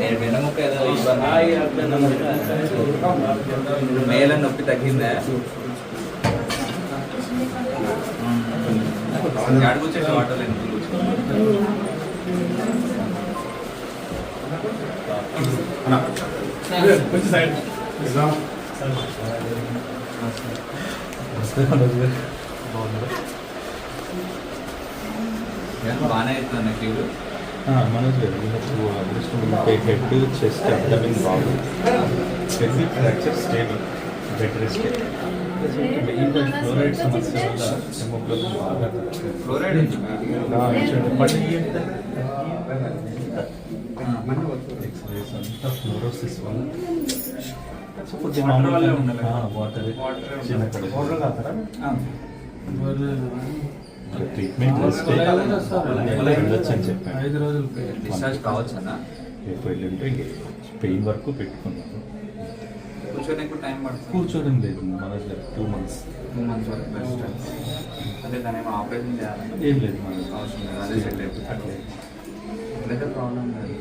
నేను వెన్నముక్క ఏదో ఇబ్బంది మేల నొప్పి తగ్గిందా అడుగుచ్చేసి వాటర్ బాగానే అవుతుంది ఫీల్ మనోజ్ గారు మీకు అదృష్టం ఉంటే హెడ్ చెస్ట్ అబ్డమిన్ బాగుంది pelvic fracture stable bed rest మెయిన్గా fluoride సమస్య వల్ల హెమోగ్లోబిన్ బాగా తగ్గుతుంది. ఫ్లోరైడ్ ఆ, చూడండి, పళ్ళు ఏంటంటే ఎక్స్రేస్ అంతా ఫ్లోరోసిస్ వల్ల సో కొద్దిగా వాటర్ వల్లే మామూలుగా ఉండాలి. ఆ, వాటర్ వాటర్ చిన్న కడుపు. ట్రీట్మెంట్ రెస్ట్ వెళ్ళొచ్చు అని చెప్పాను ఐదు రోజులు డిశ్చార్జ్ కావచ్చు అన్న పెయిన్ వరకు పెట్టుకున్నాను కూర్చొని ఎక్కువ టైం పడుతుంది. కూర్చోడం లేదు మన టూ మంత్స్ టూ మంత్స్ వరకు బెస్ట్ అంటే దాని ఏమో ఆపరేషన్ చేయాలి ఏం లేదు మన అవసరం లేదు అదే సెట్ అయిపోతుంది అట్లే. ఇట్లయితే ప్రాబ్లం లేదు?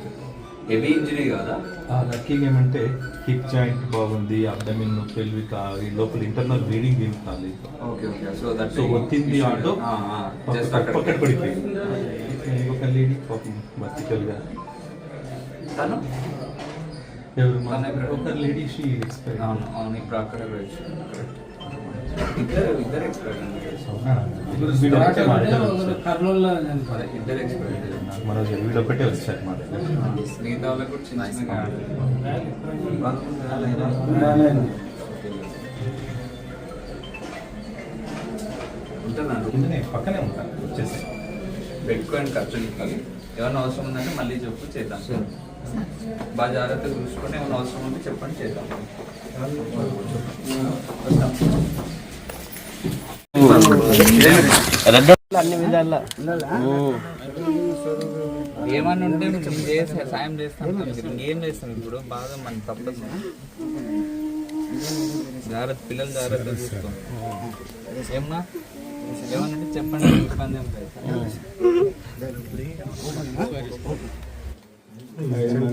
హెవీ ఇంజరీ కదా? ఆ లక్కీగా ఏమంటే హిప్ జాయింట్ బాగుంది అబ్డమిన్ పెల్విక్ ఈ లోపల ఇంటర్నల్ బ్లీడింగ్ కాలేదు okay okay so that so వచ్చింది ఆటో జస్ట్ పక్క- పక్కన పడిపోయింది. ఒక లేడీ పాపం వర్టికల్గా తను? ఒక లేడీ షీ ఎక్స్పైర్ అవును అవును ఇప్పుడు అక్కడ ఇద్దరు ఇద్దరు వచ్చారు. అదే ఇద్దరు ఎక్స్పైర్డ్ మన వీడొకటే వచ్చారు మా దగ్గర. మిగతా వాళ్ళకి కూడా చిన్న పక్కనే ఉంటాను వచ్చేసి. పెట్టుకోండి ఖర్చులకి ఏమైనా అవసరం ఉందంటే మళ్ళీ చెప్పు చేద్దాం. బాగా జాగ్రత్తగా చూసుకొని ఏమైనా అవసరం ఉంటే చెప్పండి చేద్దాం. అన్ని విధాల ఏమన్నా ఉంటే మేము చేసి సాయం చేస్తాం ఇంకేం చేస్తాం ఇప్పుడు బాగా మన తప్పదు జాగ్రత్త పిల్లలు జాగ్రత్త చూసుకో ఏమన్నా ఏమన్నా ఉంటే చెప్పండి ఇబ్బంది ఏం లేదు. తీసుకోమ్మా రండి మన చెప్పండి అమ్మా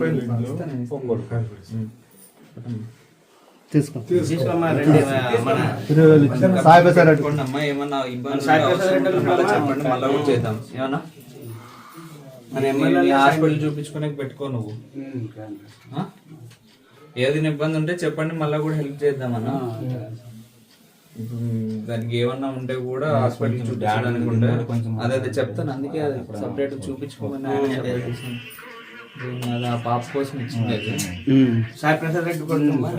ఏమన్నా ఇబ్బంది చెప్పండి మళ్ళీ కూడా చేద్దాం. ఏమన్నా? మన ఎమ్మెల్యే హాస్పిటల్ చూపించుకునే పెట్టుకో నువ్వు? ఏదైనా ఇబ్బంది ఉంటే చెప్పండి మళ్ళీ కూడా హెల్ప్ చేద్దామన్నా ఇప్పుడు దానికి ఏమన్నా ఉంటే కూడా హాస్పిటల్ చూపించడానికి అదే చెప్తాను అందుకే అది సపరేట్ చూపించుకోమని పాప కోసం ఇచ్చింది. సాయి ప్రసాద్ రెడ్డి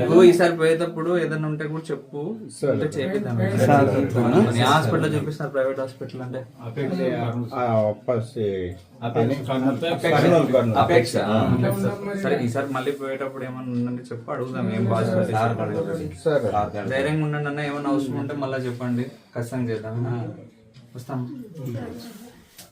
నువ్వు ఈసారి పోయేటప్పుడు ఏదైనా ఉంటే కూడా చెప్పు. ఉంటే చేపిద్దాం. హాస్పిటల్ చూపిస్తారు ప్రైవేట్ హాస్పిటల్ అంటే. అపేక్ష సరే ఈసారి మళ్ళీ పోయేటప్పుడు ఏమన్నా ఉందంటే చెప్పు అడుగుదాం ఏం ధైర్యంగా ఉండండి అన్న ఏమన్నా అవసరం ఉంటే మళ్ళీ చెప్పండి. ఖచ్చితంగా చేద్దాం. వస్తాం.